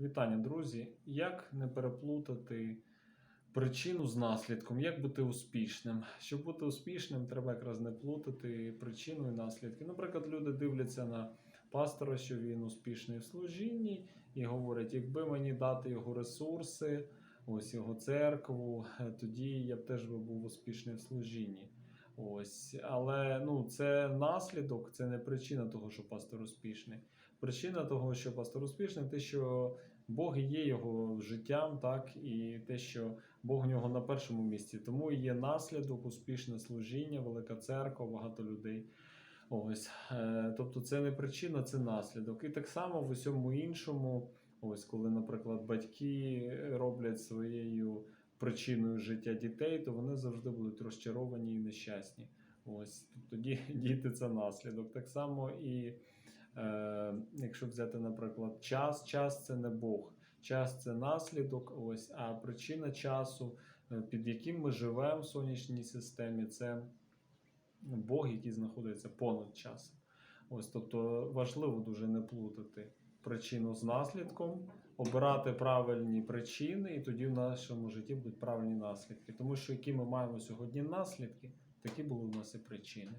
Вітання, друзі! Як не переплутати причину з наслідком? Як бути успішним? Щоб бути успішним, треба якраз не плутати причину і наслідки. Наприклад, люди дивляться на пастора, що він успішний в служінні, і говорять, якби мені дати його ресурси, ось його церкву, е, тоді я б теж би був успішний в служінні. Ось, але ну це наслідок, це не причина того, що пастор успішний. Причина того, що пастор успішний, те, що Бог є його життям, так і те, що Бог у нього на першому місці. Тому є наслідок, успішне служіння, велика церква, багато людей. Ось, е, тобто, це не причина, це наслідок. І так само в усьому іншому, ось коли, наприклад, батьки роблять своєю причиною життя дітей, то вони завжди будуть розчаровані і нещасні. Ось, тобто ді- діти це наслідок. Так само і е, якщо взяти, наприклад, час, час це не Бог, час це наслідок, ось, а причина часу, е, під яким ми живемо в сонячній системі, це Бог, який знаходиться понад часом. Ось, тобто важливо дуже не плутати причину з наслідком, обирати правильні причини, і тоді в нашому житті будуть правильні наслідки. Тому що які ми маємо сьогодні наслідки, такі були в нас і причини.